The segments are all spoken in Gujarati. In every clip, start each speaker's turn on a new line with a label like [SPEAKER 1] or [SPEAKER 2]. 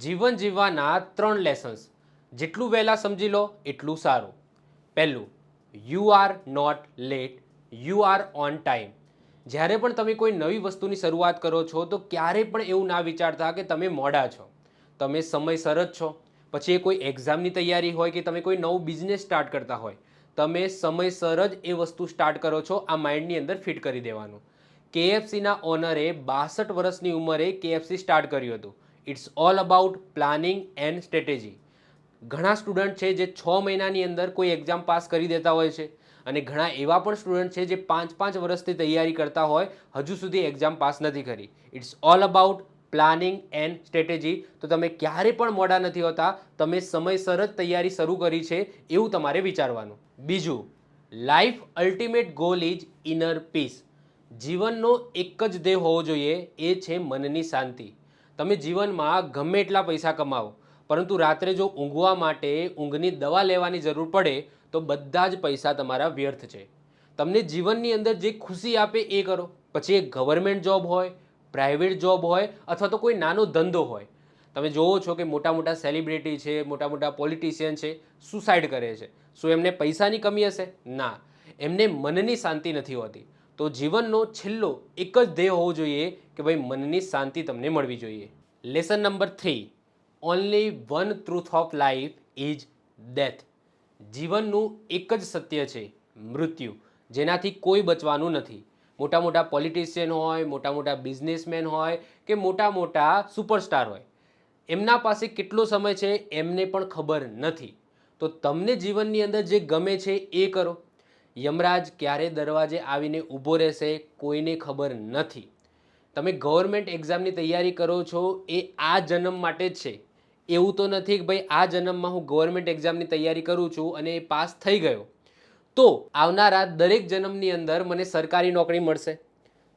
[SPEAKER 1] જીવન જીવવાના ત્રણ લેસન્સ જેટલું વહેલા સમજી લો, એટલું સારું. પહેલું you are not late you are on time જ્યારે પણ તમે કોઈ નવી વસ્તુની શરૂઆત કરો છો, તો ક્યારેય પણ એવું ના વિચારતા કે તમે મોડા છો. તમે સમયસર જ છો. પછી એ કોઈ એક્ઝામની તૈયારી હોય કે તમે કોઈ નવું બિઝનેસ સ્ટાર્ટ કરતા હોય, તમે સમયસર જ એ વસ્તુ સ્ટાર્ટ કરો છો, આ માઇન્ડની અંદર ફિટ કરી દેવાનું. કેએફસીના ઓનરે બાસઠ વર્ષની ઉંમરે કેએફસી સ્ટાર્ટ કર્યું હતું. It's all about planning and strategy ઘણા સ્ટુડન્ટ છે જે છ મહિનાની અંદર કોઈ એક્ઝામ પાસ કરી દેતા હોય છે અને ઘણા એવા પણ સ્ટુડન્ટ છે જે પાંચ પાંચ વર્ષથી તૈયારી કરતા હોય, હજુ સુધી એક્ઝામ પાસ નથી કરી. It's all about planning and strategy તો તમે ક્યારે પણ મોડા નથી હોતા, તમે સમયસર જ તૈયારી શરૂ કરી છે એવું તમારે વિચારવાનું. બીજું life ultimate goal is inner peace જીવનનો એક જ ધ્યેય હોવો જોઈએ, એ છે મનની શાંતિ. તમે જીવનમાં ગમે એટલા પૈસા કમાવો, પરંતુ રાત્રે જો ઊંઘવા માટે ઊંઘની દવા લેવાની જરૂર પડે, તો બધા જ પૈસા તમારા વ્યર્થ છે. તમને જીવનની અંદર જે ખુશી આપે એ કરો. પછી એ ગવર્મેન્ટ જોબ હોય પ્રાઇવેટ જોબ હોય, અથવા તો કોઈ નાનો ધંધો હોય. તમે જોવો છો કે મોટા મોટા સેલિબ્રિટી છે, મોટા મોટા પોલિટિશિયન છે સુસાઇડ કરે છે. શું એમને પૈસાની કમી હશે? ના. એમને મનની શાંતિ નથી હોતી. તો જીવનનો છેલ્લો એક જ ધ્યેય હોવો જોઈએ કે ભાઈ મનની શાંતિ તમને મળવી જોઈએ. Lesson number three only one truth of life is death જીવનનું એક જ સત્ય છે, મૃત્યુ. જેનાથી કોઈ બચવાનું નથી. મોટા મોટા પોલિટિશિયન હોય, મોટા મોટા બિઝનેસમેન હોય કે મોટા મોટા સુપરસ્ટાર હોય. એમના પાસે કેટલો સમય છે એમને પણ ખબર નથી. તો તમને જીવનની અંદર જે ગમે છે એ કરો. યમરાજ ક્યારે દરવાજે આવીને ઊભો રહેશે કોઈને ખબર નથી. તમે ગવર્મેન્ટ એક્ઝામની તૈયારી કરો છો, એ આ જન્મ માટે જ છે. એવું તો નથી કે ભાઈ આ જન્મમાં હું ગવર્મેન્ટ એક્ઝામની તૈયારી કરું છું અને એ પાસ થઈ ગયો. તો આવનારા દરેક જન્મની અંદર મને સરકારી નોકરી મળશે.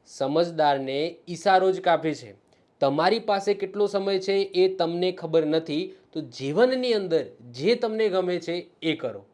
[SPEAKER 1] સમજદારને ઈશારો જ કાપે છે. તમારી પાસે કેટલો સમય છે એ તમને ખબર નથી, તો જીવનની અંદર જે તમને ગમે છે એ કરો.